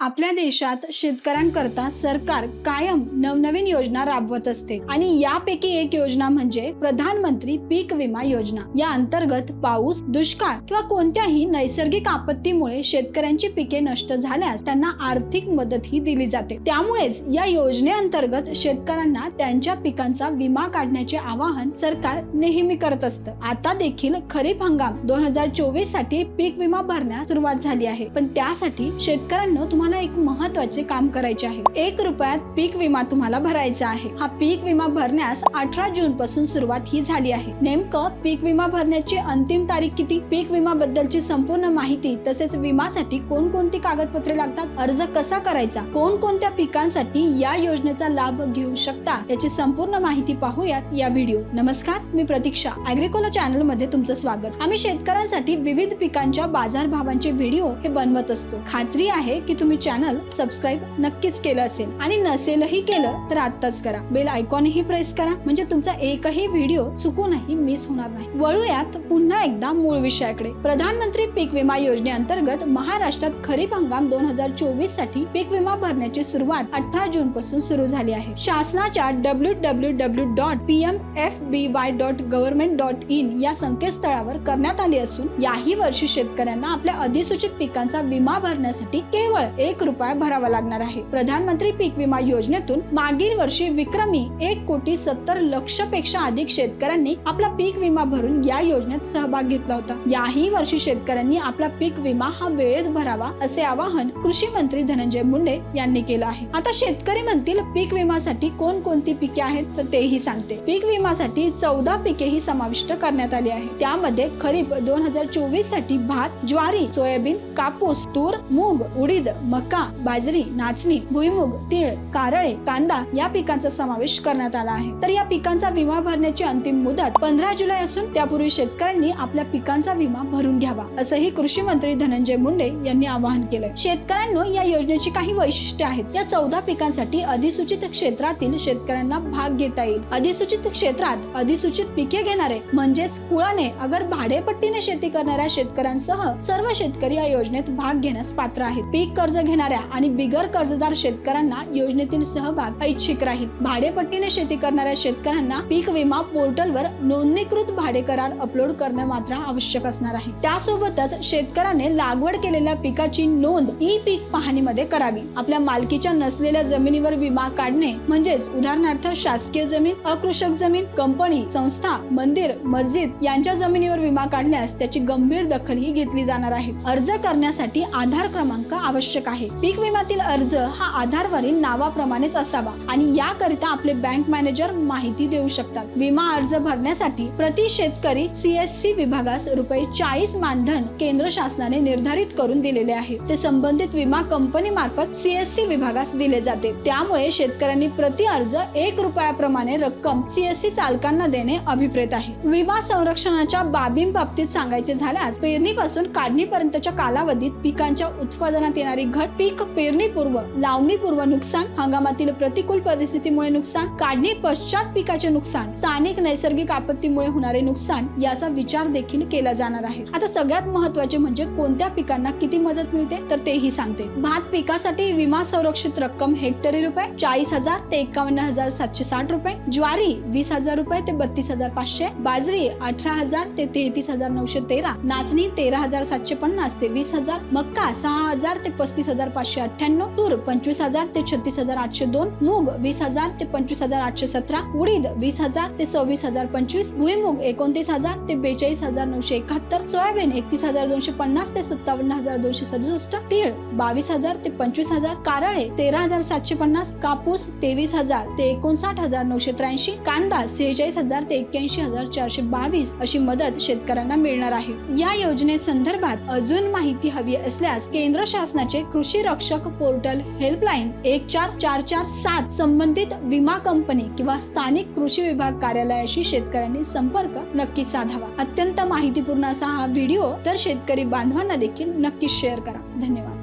आपल्या देशात शेतकऱ्यांकरता सरकार कायम नवनवीन योजना राबवत असते. आणि यापैकी एक योजना म्हणजे प्रधानमंत्री पीक विमा योजना. या अंतर्गत पाऊस दुष्काळ किंवा कोणत्याही नैसर्गिक आपत्तीमुळे शेतकऱ्यांची पिके नष्ट झाल्यास त्यांना आर्थिक मदत ही दिली जाते. त्यामुळेच या योजनेअंतर्गत शेतकऱ्यांना त्यांच्या पिकांचा विमा काढण्याचे आवाहन सरकार नेहमी करत असतं. आता देखील खरीप हंगाम दोन हजार चोवीससाठी पीक विमा भरण्यास सुरुवात झाली आहे. पण त्यासाठी शेतकऱ्यांना तुम्हाला एक महत्त्वाचे काम करायचे आहे. एक रुपयात पीक विमा तुम्हाला भरायचा आहे. हा पीक विमा भरण्यास अठरा जून पासून सुरुवात ही झाली आहे. नेमकं पीक विमा भरण्याची अंतिम तारीख किती? पीक विमा बद्दलची संपूर्ण माहिती तसेच विमासाठी कोणकोणती कागदपत्रे लागतात? अर्ज कसा करायचा? कोणकोणत्या पिकांसाठी या योजनेचा लाभ घेऊ शकता? याची संपूर्ण माहिती पाहूयात या व्हिडिओ. नमस्कार मी प्रतीक्षा. अॅग्रिकोला चॅनलमध्ये तुमचं स्वागत. आम्ही शेतकऱ्यांसाठी विविध पिकांच्या बाजारभावांचे व्हिडिओ हे बनवत असतो. खात्री आहे की तुम्ही चॅनल सबस्क्राईब नक्कीच केलं असेल. आणि नसेलही केलं तर आत्ताच करा. बेल आयकॉनही प्रेस करा. म्हणजे तुमचा एकही व्हिडिओ चुकूनही मिस होणार नाही. वळूयात पुन्हा एकदा मूळ विषयाकडे. प्रधानमंत्री पीक विमा योजनेअंतर्गत महाराष्ट्रात खरीप हंगाम दोन हजार चोवीससाठी पीक विमा भरण्याची सुरुवात अठरा जून पासून सुरू झाली आहे. शासनाच्या W W W dot P M F B Y dot government dot in या संकेतस्थळावर करण्यात आली असून याही वर्षी शेतकऱ्यांना आपल्या अधिसूचित पिकांचा विमा भरण्यासाठी केवळ एक रुपया भरावा लागणार आहे. प्रधानमंत्री पीक विमा योजनेतून मागील वर्षी विक्रमी एक कोटी सत्तर लक्षपेक्षा अधिक शेतकऱ्यांनी आपला पीक विमा भरून या योजनेत सहभाग घेतला होता. याही वर्षी शेतकऱ्यांनी आपला पीक विमा हा वेळेत भरावा असे आवाहन कृषी मंत्री धनंजय मुंडे यांनी केलं आहे. आता शेतकरी म्हणतील पीक विमासाठी कोणकोणती पिके आहेत? तर तेही सांगते. पीक विमासाठी चौदा पिके ही समाविष्ट करण्यात आली आहे. त्यामध्ये खरीप दोन हजार चोवीससाठी भात ज्वारी सोयाबीन कापूस तूर मूग उडीद मका बाजरी नाचणी भुईमुग तीळ कारळे कांदा या पिकांचा समावेश करण्यात आला आहे. तर या पिकांचा विमा भरण्याची अंतिम मुदत पंधरा जुलै असून त्यापूर्वी शेतकऱ्यांनी आपल्या पिकांचा विमा भरून घ्यावा असंही कृषी मंत्री धनंजय मुंडे यांनी आवाहन केलंय. शेतकऱ्यांनो या योजनेची काही वैशिष्ट्ये आहेत. या चौदा पिकांसाठी अधिसूचित क्षेत्रातील शेतकऱ्यांना भाग घेता येईल. अधिसूचित क्षेत्रात अधिसूचित पिके घेणारे म्हणजेच कुळाने अगर भाडेपट्टीने शेती करणाऱ्या शेतकऱ्यांसह सर्व शेतकरी या योजनेत भाग घेण्यास पात्र आहेत. पीक कर्ज घेणाऱ्या आणि बिगर कर्जदार शेतकऱ्यांना योजनेतील सहभाग ऐच्छिक राहील. भाडेपट्टीने शेती करणाऱ्या शेतकऱ्यांना पीक विमा पोर्टलवर नोंदणीकृत भाडे करार अपलोड करणे मात्र आवश्यक असणार आहे. त्यासोबतच शेतकऱ्याने लागवड केलेल्या पिकाची नोंद ई पीक पाहणीमध्ये करावी. आपल्या मालकीच्या नसलेल्या जमिनीवर विमा काढणे म्हणजेच उदाहरणार्थ शासकीय जमीन अकृषक जमीन कंपनी संस्था मंदिर मस्जिद यांच्या जमिनीवर विमा काढण्यास त्याची गंभीर दखल ही घेतली जाणार आहे. अर्ज करण्यासाठी आधार क्रमांक आवश्यक आहे. पीक विम्यातील अर्ज हा आधारवरील नावाप्रमाणेच असावा आणि याकरिता आपले बँक मॅनेजर माहिती देऊ शकतात. विमा अर्ज भरण्यासाठी प्रति शेतकरी सीएससी विभागास रुपये चाळीस मानधन केंद्र शासनाने निर्धारित करून दिलेले आहे. ते संबंधित विमा कंपनी मार्फत सीएससी विभागास दिले जाते. त्यामुळे शेतकऱ्यांनी प्रति अर्ज एक रुपयाप्रमाणे रक्कम सीएससी चालकांना देणे अभिप्रेत आहे. विमा संरक्षणाच्या बाबींबाबतीत सांगायचे झाल्यास पेरणीपासून काढणीपर्यंतच्या कालावधीत पिकांच्या उत्पादनात येणारी घट पीक पेरणीपूर्व लावणीपूर्व नुकसान हंगामातील प्रतिकूल परिस्थितीमुळे नुकसान काढणी पश्चात पिकाचे नुकसान स्थानिक नैसर्गिक आपत्तीमुळे होणारे नुकसान याचा विचार देखील केला जाणार आहे. आता सगळ्यात महत्त्वाचे म्हणजे कोणत्या पिकांना किती मदत मिळते तर तेही सांगते. भात पिकासाठी विमा संरक्षित रक्कम हेक्टरी रुपये चाळीस हजार ते एकावन्न हजार सातशे साठ रुपये ज्वारी वीस हजार रुपये ते बत्तीस हजार पाचशे बाजरी अठरा हजार ते तेहतीस हजार नऊशे तेरा नाचणी तेरा हजार सातशे पन्नास ते वीस हजार मक्का सहा हजार ते पस्तीस हजार पाचशे अठ्ठ्याण्णव तूर पंचवीस हजार ते छत्तीस हजार आठशे दोन मूग वीस हजार ते पंचवीस हजार आठशे सतरा उडीद वीस हजार ते सव्वीस हजार पंचवीस भुईमुग एकोणतीस हजार ते बेचाळीस हजार नऊशे एकाहत्तर सोयाबीन एकतीस हजार दोनशे पन्नास ते सत्तावन्न हजार दोनशे सदुसष्ट तीळ बावीस हजार ते पंचवीस हजार कारळे तेरा हजार सातशे पन्नास कापूस तेवीस हजार ते एकोणसाठ हजार नऊशे त्र्याऐंशी कांदा सेहेचाळीस हजार ते एक्क्याऐंशी हजार चारशे बावीस अशी मदत शेतकऱ्यांना मिळणार आहे. या योजनेसंदर्भात अजून माहिती हवी असल्यास केंद्र शासनाचे कृषी रक्षक पोर्टल हेल्पलाईन एक चार चार चार सात संबंधित विमा कंपनी किंवा स्थानिक कृषी विभाग कार्यालयाशी शेतकऱ्यांनी संपर्क नक्की साधावा. अत्यंत माहितीपूर्ण असा हा व्हिडिओ तर शेतकरी बांधवांना देखील नक्की शेअर करा. धन्यवाद.